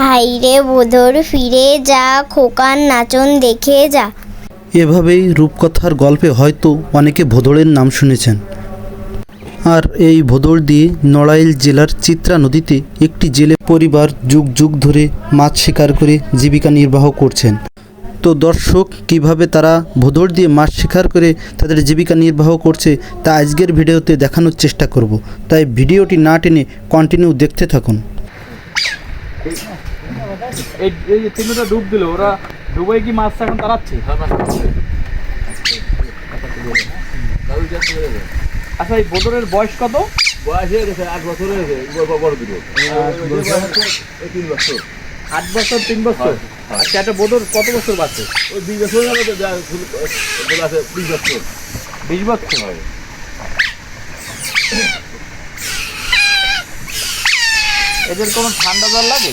হাইরে বোধর ফিরে যা, খোকার নাচন দেখে যা। এভাবেই রূপকথার গল্পে হয়তো অনেকে ভোদড়ের নাম শুনেছেন। আর এই ভোদড় দিয়ে নড়াইল জেলার চিত্রা নদীতে একটি জেলে পরিবার যুগ যুগ ধরে মাছ শিকার করে জীবিকা নির্বাহ করছেন। তো দর্শক, কীভাবে তারা ভোদড় দিয়ে মাছ শিকার করে তাদের জীবিকা নির্বাহ করছে, তা আজকের ভিডিওতে দেখানোর চেষ্টা করব। তাই ভিডিওটি না টেনে কন্টিনিউ দেখতে থাকুন। এই যে তিনটা ডুব দিল ওরা ডুবে কি মাছ এখন তাড়াচ্ছে? আচ্ছা এই বোদরের বয়স কত? বয়স হয়ে গেছে আট বছর হয়ে গেছে বড় তিন বছর। আট বছর তিন বছর? আচ্ছা একটা বোদর কত বছর বাঁচে? ওই দুই বছর হয়ে আছে বিশ বছর। বিশ বছর? এদের কোনো ঠান্ডা জল লাগে?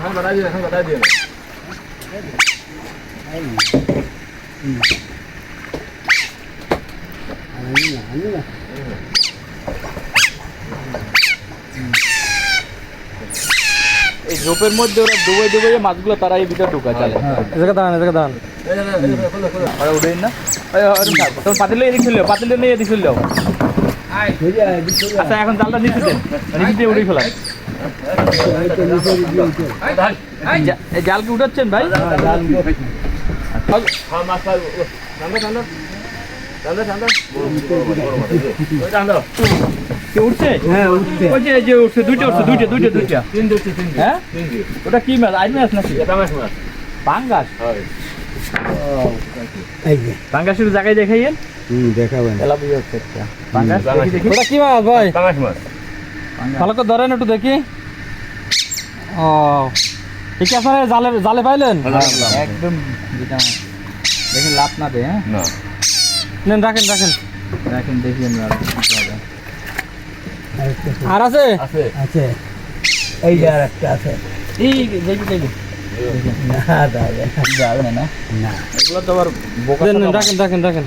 এখন বাড়াই দিয়ে এখন বাড়াই দিয়ে এই ঝোপের মধ্যে ওরা ডুবে ডুবে মাছগুলো তারা এই ভিতরে ঢুকা চলে। এদিকে দাঁড়ান এদিকে দাঁড়ান। ওরা উঠেন না। তোমার পাতিলে এদিক চলে পাতিলে নিয়ে এদিক যাও। আচ্ছা এখন জালটা নিচে দেন নিচে দিয়ে উড়ে ফেলা। জাল কি উঠাচ্ছেন ভাই? হ্যাঁ উঠছে? হ্যাঁ উঠছে যে উঠছে দুইটা উঠছে দুইটা দুইটা দুইটা। তিন তিন হ্যাঁ? ওটা কি মাছ আইন মাছ নাকি? এটা মাছ মাছ পাঙ্গাস? হয় পাঙ্গাসের জায়গায় দেখাইয়েন? দেখাবেন। এলা বুঝে হচ্ছে একটা। পাঙ্গাস? পাঙ্গাস। দেখি। দেখি ওটা কি মাছ ভাই? মাছ। ভালো করে ধরেন একটু দেখি। ও ঠিক আছে আপনারা জালে জালে পাইলেন? একদম যেটা দেখেন লাভ না দে হ্যাঁ? না। নেন রাখেন রাখেন। দেখেন দেখি আমরা আর কি করা যায়। আর আছে? আছে। এই দেখি দেখি। যাবে না না এগুলো তো আবার বোকা দেন, চোদা নেন, মাছ। রাখেন রাখেন। রাখেন